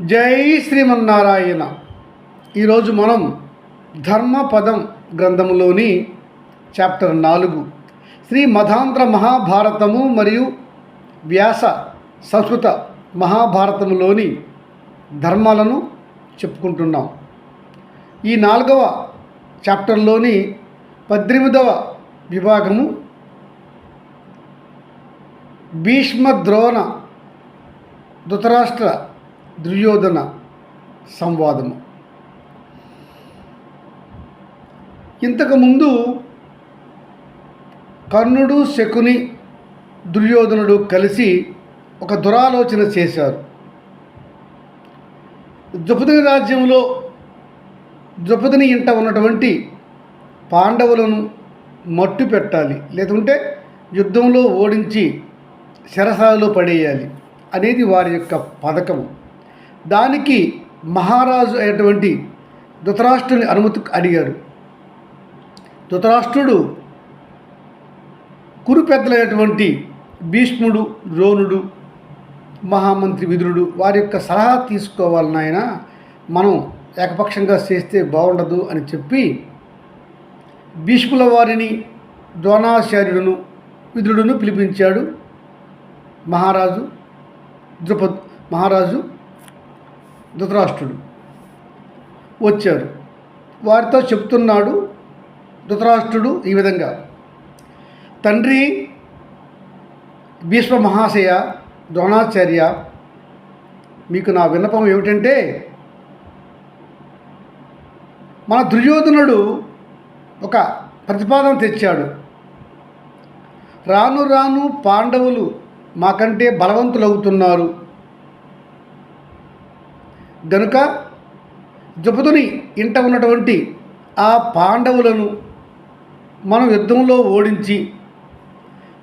జై శ్రీమన్నారాయణ. ఈరోజు మనం ధర్మపదం గ్రంథములోని చాప్టర్ నాలుగు. శ్రీ మధాంధ్ర మహాభారతము మరియు వ్యాస సంస్కృత మహాభారతములోని ధర్మాలను చెప్పుకుంటున్నాం. ఈ నాలుగవ చాప్టర్లోని పద్దెనిమిదవ విభాగము భీష్మ ద్రోణ ధృతరాష్ట్ర దుర్యోధన సంవాదము. ఇంతకుముందు కర్ణుడు శకుని దుర్యోధనుడు కలిసి ఒక దురాలోచన చేశారు. ద్రుపదుని రాజ్యంలో ద్రుపదుని ఇంట ఉన్నటువంటి పాండవులను మట్టు పెట్టాలి లేకుంటే యుద్ధంలో ఓడించి శరసాలలో పడేయాలి అనేది వారి యొక్క పథకం దానికి మహారాజు అయినటువంటి ధృతరాష్ట్రుని అనుమతి అడిగారు. ధృతరాష్ట్రుడు కురు పెద్దలైనటువంటి భీష్ముడు ద్రోణుడు మహామంత్రి విదురుడు వారి యొక్క సలహా తీసుకోవాలి నాయన. మనం ఏకపక్షంగా చేస్తే బాగుండదు అని చెప్పి భీష్ముల వారిని ద్రోణాచార్యుడును విదురుడును పిలిపించాడు మహారాజు ద్రుపద్ మహారాజు ధృతరాష్ట్రుడు వచ్చారు వారితో చెప్తున్నాడు ధృతరాష్ట్రుడు ఈ విధంగా తండ్రి భీష్మ మహాశయ ద్రోణాచార్య మీకు నా విన్నపం ఏమిటంటే మన దుర్యోధనుడు ఒక ప్రతిపాదన తెచ్చాడు. రాను రాను పాండవులు మాకంటే బలవంతులవుతున్నారు. గనుక ద్రుపదుని ఇంట ఉన్నటువంటి ఆ పాండవులను మనం యుద్ధంలో ఓడించి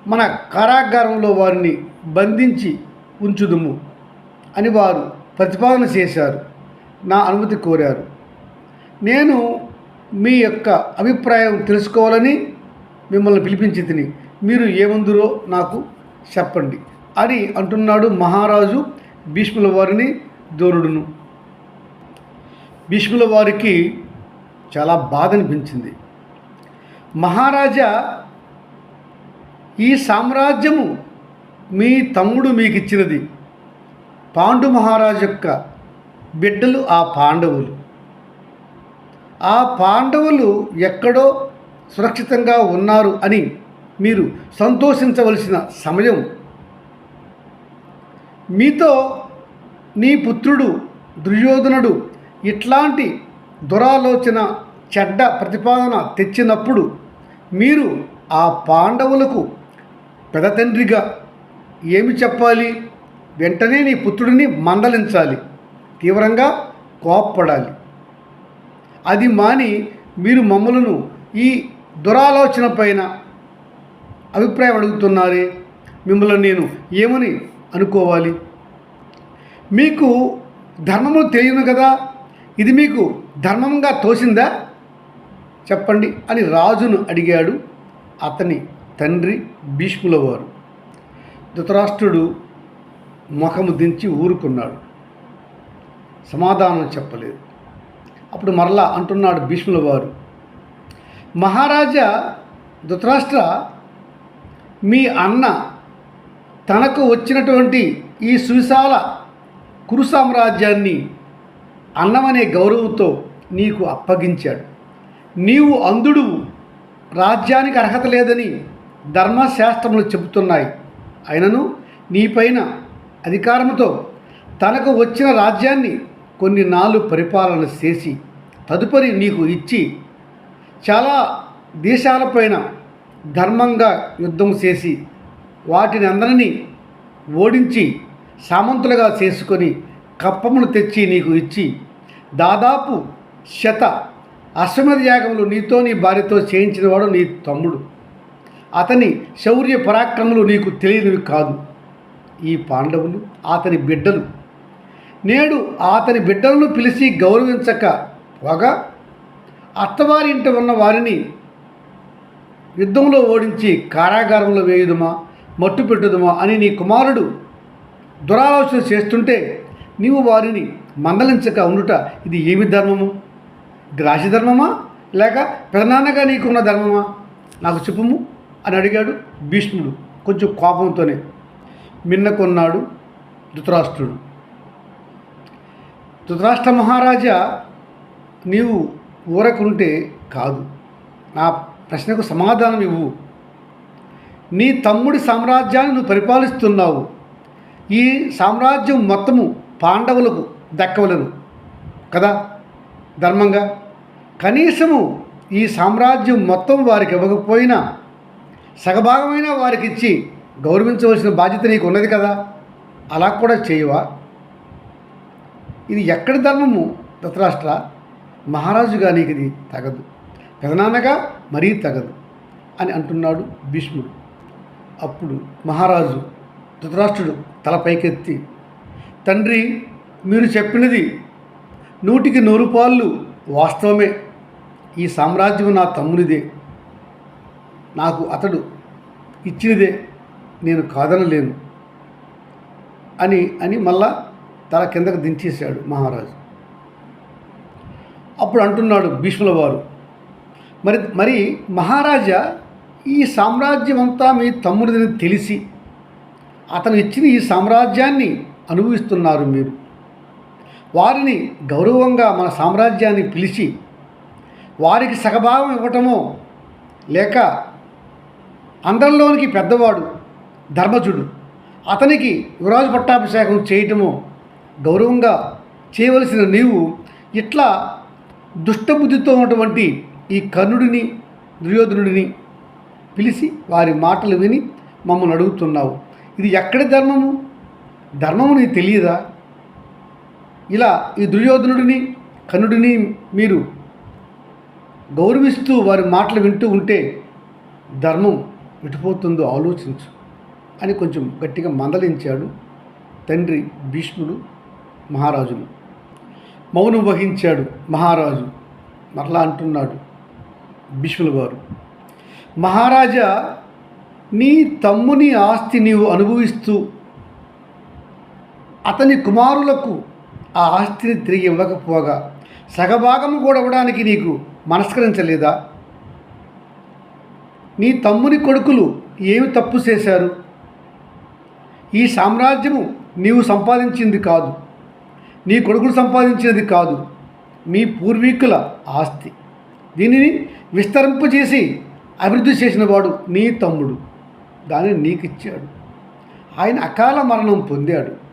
మన కారాగారంలో వారిని బంధించి ఉంచుదుము అని వారు ప్రతిపాదన చేశారు. నా అనుమతి కోరారు. నేను మీ యొక్క అభిప్రాయం తెలుసుకోవాలని మిమ్మల్ని పిలిపించి తిని మీరు ఏముందురో నాకు చెప్పండి. అని అంటున్నాడు మహారాజు భీష్ముల వారిని దోరుడును భీష్ముల వారికి చాలా బాధ అనిపించింది మహారాజా ఈ సామ్రాజ్యము మీ తమ్ముడు మీకు ఇచ్చినది పాండు మహారాజు యొక్క బిడ్డలు ఆ పాండవులు. ఆ పాండవులు ఎక్కడో సురక్షితంగా ఉన్నారు అని మీరు సంతోషించవలసిన సమయం. మీతో నీ పుత్రుడు దుర్యోధనుడు ఇట్లాంటి దురాలోచన చెడ్డ ప్రతిపాదన తెచ్చినప్పుడు మీరు ఆ పాండవులకు పెదతండ్రిగా ఏమి చెప్పాలి? వెంటనే నీ పుత్రుడిని మందలించాలి. తీవ్రంగా కోప్పడాలి. అది మాని మీరు మమ్మలను ఈ దురాలోచన పైన అభిప్రాయం అడుగుతున్నారే? మిమ్మల్ని నేను ఏమని అనుకోవాలి? మీకు ధర్మము తెలియను కదా? ఇది మీకు ధర్మంగా తోసిందా? చెప్పండి అని రాజును అడిగాడు అతని తండ్రి భీష్ముల వారు. ధృతరాష్ట్రుడు ముఖము దించి ఊరుకున్నాడు. సమాధానం చెప్పలేదు. అప్పుడు మరలా అంటున్నాడు భీష్ముల వారు మహారాజా ధృతరాష్ట్ర మీ అన్న తనకు వచ్చినటువంటి ఈ సువిశాల కురు సామ్రాజ్యాన్ని అన్నమనే గౌరవంతో నీకు అప్పగించాడు. నీవు అంధుడు రాజ్యానికి అర్హత లేదని ధర్మశాస్త్రములు చెబుతున్నాయి. అయినను నీపైన అధికారంతో తనకు వచ్చిన రాజ్యాన్ని కొన్ని నాళ్ళు పరిపాలన చేసి తదుపరి నీకు ఇచ్చి చాలా దేశాలపైన ధర్మంగా యుద్ధం చేసి వాటిని అందరినీ ఓడించి సామంతులుగా చేసుకొని కప్పమును తెచ్చి నీకు ఇచ్చి దాదాపు శత అశ్వమధయాగములు నీతో నీ భార్యతో చేయించినవాడు నీ తమ్ముడు. అతని శౌర్య పరాక్రములు నీకు తెలియనివి కాదు. ఈ పాండవులు అతని బిడ్డలు. నేడు అతని బిడ్డలను పిలిచి గౌరవించక పోగా అత్తవారింట ఉన్న వారిని యుద్ధంలో ఓడించి కారాగారంలో వేయుదుమా మట్టు పెట్టుదుమా అని నీ కుమారుడు దురాలోచన చేస్తుంటే నీవు వారిని మందలించక ఉండుట ఇది ఏమి ధర్మము? గ్రాహ్య ధర్మమా? లేక ప్రధానంగా నీకున్న ధర్మమా? నాకు చెప్పుము అని అడిగాడు భీష్ముడు కొంచెం కోపంతోనే. మిన్న కొన్నాడు ధృతరాష్ట్రుడు. ధృతరాష్ట్ర మహారాజా నీవు ఊరకుంటే కాదు. నా ప్రశ్నకు సమాధానం ఇవ్వు. నీ తమ్ముడి సామ్రాజ్యాన్ని నువ్వు పరిపాలిస్తున్నావు. ఈ సామ్రాజ్యం మొత్తము పాండవులకు దక్కవలను కదా? ధర్మంగా? కనీసము ఈ సామ్రాజ్యం మొత్తం వారికి ఇవ్వకపోయినా సగభాగమైన వారికి ఇచ్చి గౌరవించవలసిన బాధ్యత నీకు ఉన్నది కదా? అలా కూడా చేయవా? ఇది ఎక్కడి ధర్మము? ధృతరాష్ట్ర మహారాజుగా నీకు ఇది తగదు. పెదనాన్నగా మరీ తగదు అని అంటున్నాడు భీష్ముడు. అప్పుడు మహారాజు ధృతరాష్ట్రుడు తల పైకెత్తి తండ్రి మీరు చెప్పినది నూటికి నూరు పాళ్ళు వాస్తవమే. ఈ సామ్రాజ్యం నా తమ్మునిదే. నాకు అతడు ఇచ్చినదే నేను కాదనలేను అని అని మళ్ళా తల కిందకు దించేశాడు మహారాజు. అప్పుడు అంటున్నాడు భీష్ముల వారు మరి మరి మహారాజా ఈ సామ్రాజ్యం అంతా మీ తమ్ముడిదని తెలిసి అతను ఇచ్చిన ఈ సామ్రాజ్యాన్ని అనుభవిస్తున్నారు మీరు. వారిని గౌరవంగా మన సామ్రాజ్యాన్ని పిలిచి వారికి సగభావం ఇవ్వటమో లేక అందరిలోనికి పెద్దవాడు ధర్మజుడు అతనికి యువరాజు పట్టాభిషేకం చేయటమో గౌరవంగా చేయవలసిన నీవు ఇట్లా దుష్టబుద్ధితో ఉన్నటువంటి ఈ కర్ణుడిని దుర్యోధనుడిని పిలిచి వారి మాటలు విని మమ్మల్ని అడుగుతున్నావు. ఇది ఎక్కడి ధర్మము? ధర్మము నీకు తెలియదా? ఇలా ఈ దుర్యోధనుడిని కనుడిని మీరు గౌరవిస్తూ వారి మాటలు వింటూ ఉంటే ధర్మం విడిపోతుందో ఆలోచించు అని కొంచెం గట్టిగా మందలించాడు తండ్రి భీష్ముడు మహారాజును మౌనం వహించాడు మహారాజు మరలా అంటున్నాడు భీష్ముల వారు. మహారాజా నీ తమ్ముని ఆస్తి నీవు అనుభవిస్తూ అతని కుమారులకు ఆ ఆస్తిని తిరిగి ఇవ్వకపోగా సగభాగము కూడా ఇవ్వడానికి నీకు మనస్కరించలేదా? నీ తమ్ముని కొడుకులు ఏమి తప్పు చేశారు? ఈ సామ్రాజ్యము నీవు సంపాదించింది కాదు. నీ కొడుకులు సంపాదించినది కాదు. మీ పూర్వీకుల ఆస్తి. దీనిని విస్తరింపజేసి అభివృద్ధి చేసిన వాడు నీ తమ్ముడు. దాన్ని నీకు ఇచ్చాడు ఆయన అకాల మరణం పొందాడు.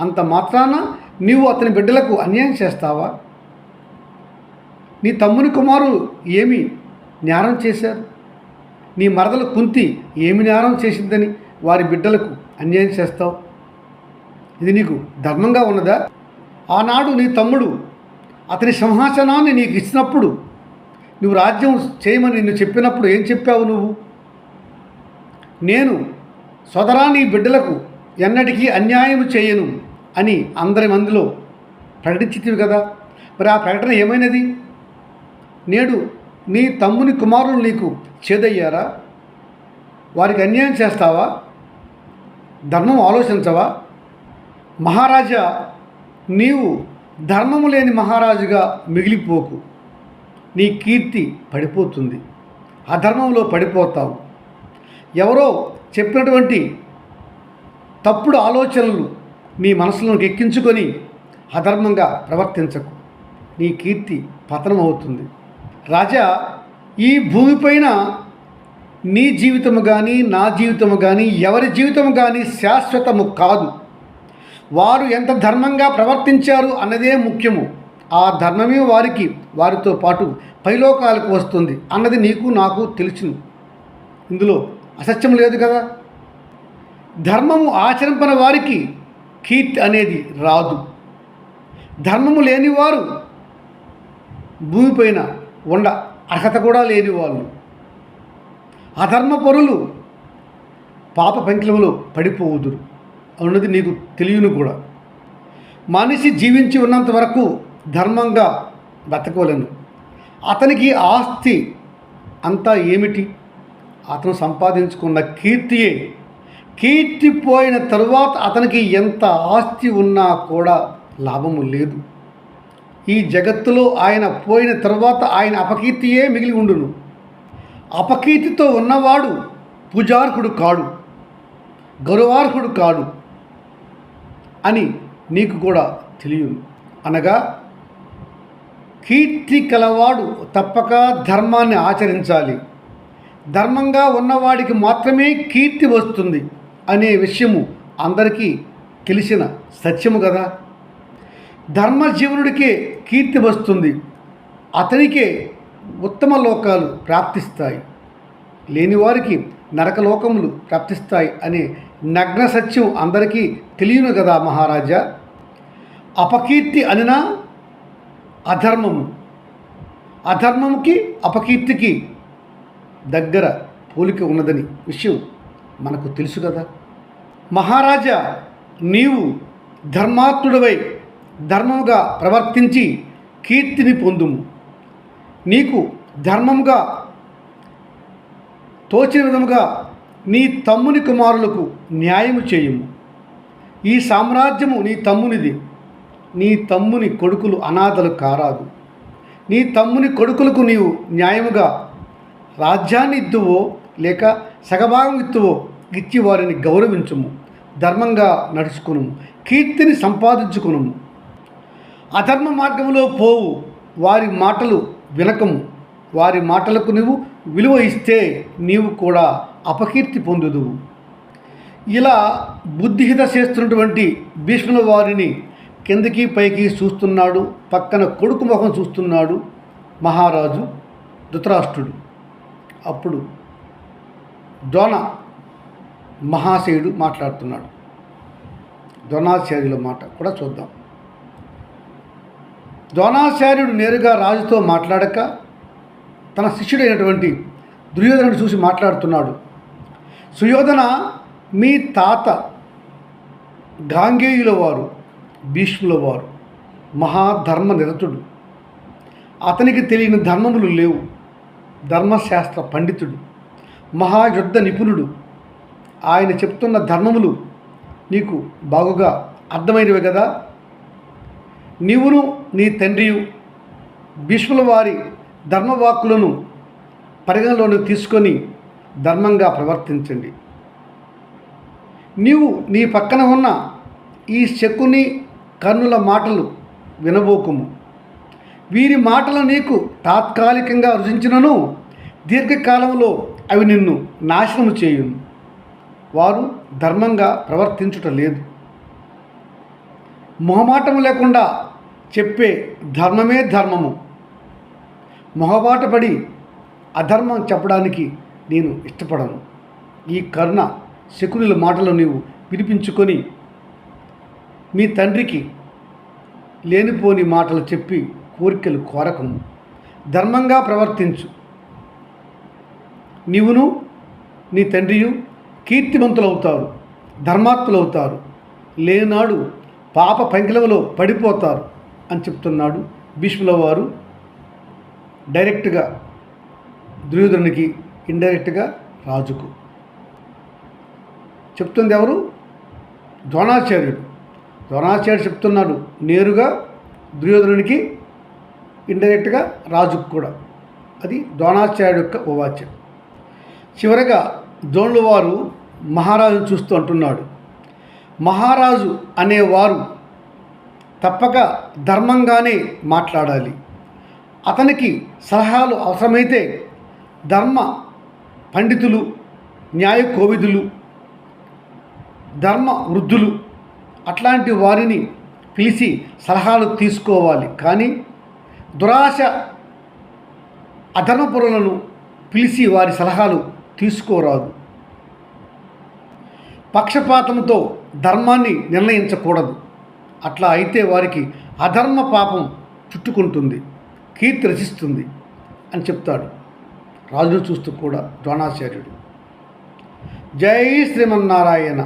అంత మాత్రాన నీవు అతని బిడ్డలకు అన్యాయం చేస్తావా? నీ తమ్ముని కుమారు ఏమి నేరం చేశారు? నీ మరదలు కుంతి ఏమి నేరం చేసిందని వారి బిడ్డలకు అన్యాయం చేస్తావు? ఇది నీకు ధర్మంగా ఉన్నదా? ఆనాడు నీ తమ్ముడు అతని సింహాసనాన్ని నీకు ఇచ్చినప్పుడు నువ్వు రాజ్యం చేయమని నిన్ను చెప్పినప్పుడు ఏం చెప్పావు నువ్వు? నేను సోదరా నీ బిడ్డలకు ఎన్నటికీ అన్యాయం చేయను అని అందరి మందిలో ప్రకటించితివి కదా. మరి ఆ ప్రకటన ఏమైనది? నేడు నీ తమ్ముని కుమారులు నీకు చేదయ్యారా? వారికి అన్యాయం చేస్తావా? ధర్మం ఆలోచించవా? మహారాజా నీవు ధర్మము లేని మహారాజుగా మిగిలిపోకు. నీ కీర్తి పడిపోతుంది. అధర్మంలో పడిపోతావు. ఎవరో చెప్పినటువంటి తప్పుడు ఆలోచనలు నీ మనసులోకి ఎక్కించుకొని అధర్మంగా ప్రవర్తించకు. నీ కీర్తి పతనం అవుతుంది. రాజా ఈ భూమిపైన నీ జీవితము కానీ నా జీవితము కానీ ఎవరి జీవితము కానీ శాశ్వతము కాదు. వారు ఎంత ధర్మంగా ప్రవర్తించారు అన్నదే ముఖ్యము. ఆ ధర్మమే వారికి వారితో పాటు పైలోకాలకు వస్తుంది అన్నది నీకు నాకు తెలుసును. ఇందులో అసత్యం లేదు కదా? ధర్మము ఆచరింపని వారికి కీర్తి అనేది రాదు. ధర్మము లేనివారు భూమిపైన ఉండ అర్హత కూడా లేని వాళ్ళు అధర్మ పరులు పాప పంకిలములో పడిపోవుదురు. అన్నది నీకు తెలియను కూడా. మనిషి జీవించి ఉన్నంత వరకు ధర్మంగా బ్రతకలేను అతనికి ఆస్తి అంతా ఏమిటి? అతను సంపాదించుకున్న కీర్తియే కీర్తి పోయిన తరువాత అతనికి ఎంత ఆస్తి ఉన్నా కూడా లాభము లేదు. ఈ జగత్తులో ఆయన పోయిన తర్వాత ఆయన అపకీర్తియే మిగిలి ఉండును. అపకీర్తితో ఉన్నవాడు పూజార్హుడు కాడు గౌరవార్హుడు కాడు అని నీకు కూడా తెలియను అనగా కీర్తి కలవాడు తప్పక ధర్మాన్ని ఆచరించాలి. ధర్మంగా ఉన్నవాడికి మాత్రమే కీర్తి వస్తుంది. అనే విషయము అందరికీ తెలిసిన సత్యము కదా. ధర్మజీవనుడికే కీర్తి వస్తుంది. అతనికే ఉత్తమ లోకాలు ప్రాప్తిస్తాయి. లేనివారికి నరకలోకములు ప్రాప్తిస్తాయి అనే నగ్న సత్యం అందరికీ తెలియను కదా మహారాజా. అపకీర్తి అనినా అధర్మము. అధర్మముకి అపకీర్తికి దగ్గర పోలిక ఉన్నదని విషయం మనకు తెలుసు కదా. మహారాజా నీవు ధర్మాత్ముడవై ధర్మముగా ప్రవర్తించి కీర్తిని పొందుము. నీకు ధర్మముగా తోచిన విధముగా నీ తమ్ముని కుమారులకు న్యాయము చేయుము. ఈ సామ్రాజ్యము నీ తమ్మునిది. నీ తమ్ముని కొడుకులు అనాథలు కారాదు. నీ తమ్ముని కొడుకులకు నీవు న్యాయముగా రాజ్యాన్ని ఇద్దువో లేక సగభాగం ఇత్తువో ఇచ్చి వారిని గౌరవించుము ధర్మంగా నడుచుకును కీర్తిని సంపాదించుకును అధర్మ మార్గంలో పోవు వారి మాటలు వినకము. వారి మాటలకు నువ్వు విలువ ఇస్తే నీవు కూడా అపకీర్తి పొందుదువు. ఇలా బుద్ధిహిత చేస్తున్నటువంటి భీష్ముల వారిని కిందకి పైకి చూస్తున్నాడు పక్కన కొడుకు ముఖం చూస్తున్నాడు మహారాజు ధృతరాష్ట్రుడు. అప్పుడు ద్రోణ మహాశయుడు మాట్లాడుతున్నాడు. ద్రోణాచార్యుల మాట కూడా చూద్దాం. ద్రోణాచార్యుడు నేరుగా రాజుతో మాట్లాడక తన శిష్యుడైనటువంటి దుర్యోధనుడు చూసి మాట్లాడుతున్నాడు. సుయోధన మీ తాత గాంగేయుల వారు భీష్ముల వారు మహాధర్మ నిరతుడు. అతనికి తెలియని ధర్మములు లేవు. ధర్మశాస్త్ర పండితుడు. మహాయుద్ధ నిపుణుడు. ఆయన చెప్తున్న ధర్మములు నీకు బాగుగా అర్థమైనవి కదా? నీవును నీ తండ్రియు భీష్ముల వారి ధర్మవాక్కులను పరిగణలోని తీసుకొని ధర్మంగా ప్రవర్తించండి. నీవు నీ పక్కన ఉన్న ఈ శకుని కర్ణుల మాటలు వినబోకుము. వీరి మాటలు నీకు తాత్కాలికంగా రుచించినను దీర్ఘకాలంలో అవి నిన్ను నాశనము చేయును. వారు ధర్మంగా ప్రవర్తించుట లేదు. మొహమాటం లేకుండా చెప్పే ధర్మమే ధర్మము. మొహబాటపడి అధర్మం చెప్పడానికి నేను ఇష్టపడను. ఈ కరుణ శకునుల మాటలు నీవు వినిపించుకొని మీ తండ్రికి లేనిపోని మాటలు చెప్పి కోరికలు కోరకము. ధర్మంగా ప్రవర్తించు. నీవును నీ తండ్రియు కీర్తిమంతులు అవుతారు కీర్తివంతులవుతారు ధర్మాత్ములవుతారు లేనాడు పాప పంకిలవలో పడిపోతారు అని చెప్తున్నాడు భీష్ముల వారు. డైరెక్ట్గా దుర్యోధనునికి ఇండైరెక్ట్గా రాజుకు. చెప్తుంది ఎవరు? ద్రోణాచార్యుడు. ద్రోణాచార్యుడు చెప్తున్నాడు నేరుగా దుర్యోధనునికి ఇండైరెక్ట్గా రాజుకు కూడా. అది ద్రోణాచార్యుడు యొక్క ఉవాచ్యం చివరగా ద్రోణుల వారు మహారాజును చూస్తూ అంటున్నాడు. మహారాజు అనేవారు తప్పక ధర్మంగానే మాట్లాడాలి. అతనికి సలహాలు అవసరమైతే ధర్మ పండితులు న్యాయ కోవిదులు ధర్మ వృద్ధులు అట్లాంటి వారిని పిలిచి సలహాలు తీసుకోవాలి. కానీ దురాశ అధర్మపురులను పిలిచి వారి సలహాలు తీసుకోరాదు. పక్షపాతంతో ధర్మాన్ని నిర్ణయించకూడదు. అట్లా అయితే వారికి అధర్మ పాపం చుట్టుకుంటుంది కీర్తి రచిస్తుంది అని చెప్తాడు రాజును చూస్తూ కూడా ద్రోణాచార్యుడు. జై శ్రీమన్నారాయణ.